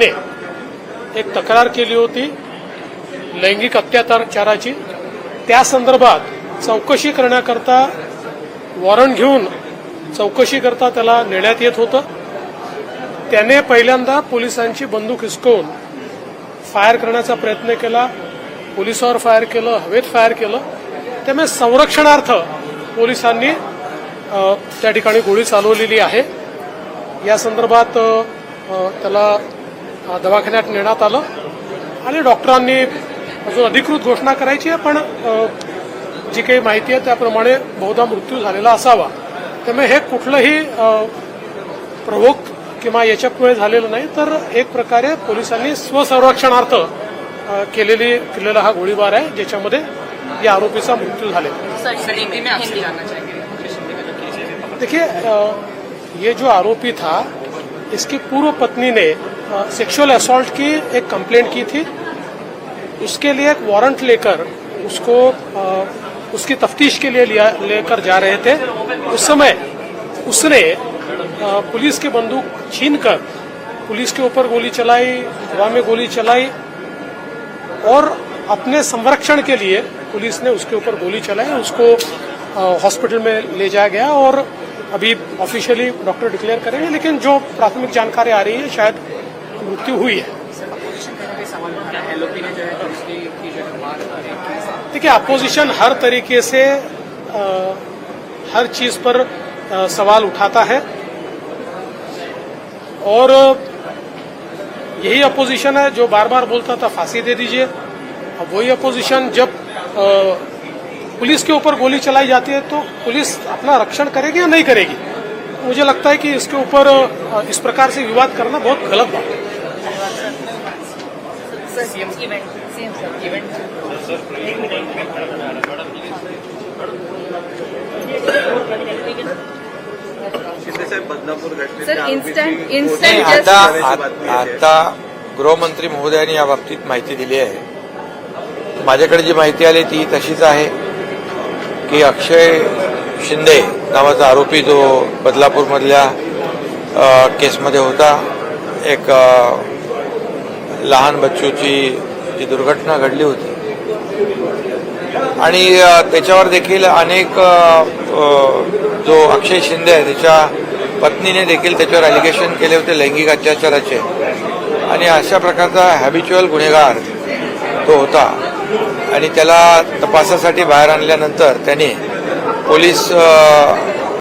महिने एक तक्रार केली होती लैंगिक अत्याचाराची त्या संदर्भात चौकशी करण्याकरता वॉरंट घेऊन चौकशीकरता त्याला नेण्यात येत होतं. त्याने पहिल्यांदा पोलिसांची बंदूक हिसकवून फायर करण्याचा प्रयत्न केला. पोलिसावर फायर केलं हवेत फायर केलं. त्यामुळे संरक्षणार्थ पोलिसांनी त्या ठिकाणी गोळी चालवलेली आहे. या संदर्भात त्याला दवाखान्यात नेण्यात आलं. आणि डॉक्टरांनी अजून अधिकृत घोषणा करायची आहे पण जी काही माहिती आहे त्याप्रमाणे बहुधा मृत्यू झालेला असावा. त्यामुळे हे कुठलंही प्रवोक किंवा याच्यामुळे झालेलं नाही तर एक प्रकारे पोलिसांनी स्वसंरक्षणार्थ केलेली केलेला हा गोळीबार आहे ज्याच्यामध्ये या आरोपीचा मृत्यू झालेला है देखिए ये जो आरोपी था इसकी पूर्व पत्नी ने सेक्सुअल असॉल्ट की एक कंप्लेंट की थी। उसके लिए एक वारंट लेकर उसको अ, उसकी तफ्तीश के लिए लेकर जा रहे थे। उस समय उसने अ, पुलिस की बंदूक छीनकर पुलिस के ऊपर गोली चलाई हवा में गोली चलाई और अपने संरक्षण के लिए पुलिस ने उसके ऊपर गोली चलाई उसको हॉस्पिटल में ले जाया गया और अभी ऑफिशियली डॉक्टर डिक्लेयर करेंगे लेकिन जो प्राथमिक जानकारी आ रही है शायद मृत्यु हुई है। की देखिए अपोजिशन हर तरीके से अ, हर चीज़ पर अ, सवाल उठाता है। और यही अपोजिशन है जो बार बार बोलता था फांसी दे दीजिए। अब वही अपोजिशन जब अ, पुलिस के ऊपर गोली चलाई जाती है तो पुलिस अपना रक्षण करेगी या नहीं करेगी? मुझे लगता है कि इसके ऊपर इस प्रकार से विवाद करना बहुत गलत बात है। आता. आता गृहमंत्री महोदयांनी या बाबतीत माहिती दिली आहे. माझ्याकडे जी माहिती आली ती तशीच आहे. की अक्षय शिंदे नावाचा आरोपी जो बदलापूरमधल्या केसमध्ये होता एक लहान बच्चूची जी दुर्घटना घडली होती. आणि त्याच्यावर देखील अनेक जो अक्षय शिंदे आहे त्याच्या पत्नीने देखील त्याच्यावर ॲलिगेशन केले होते लैंगिक अत्याचाराचे. आणि अशा प्रकारचा हॅबिच्युअल गुन्हेगार तो होता. आणि त्याला तपासासाठी बाहेर आणल्यानंतर त्याने पोलीस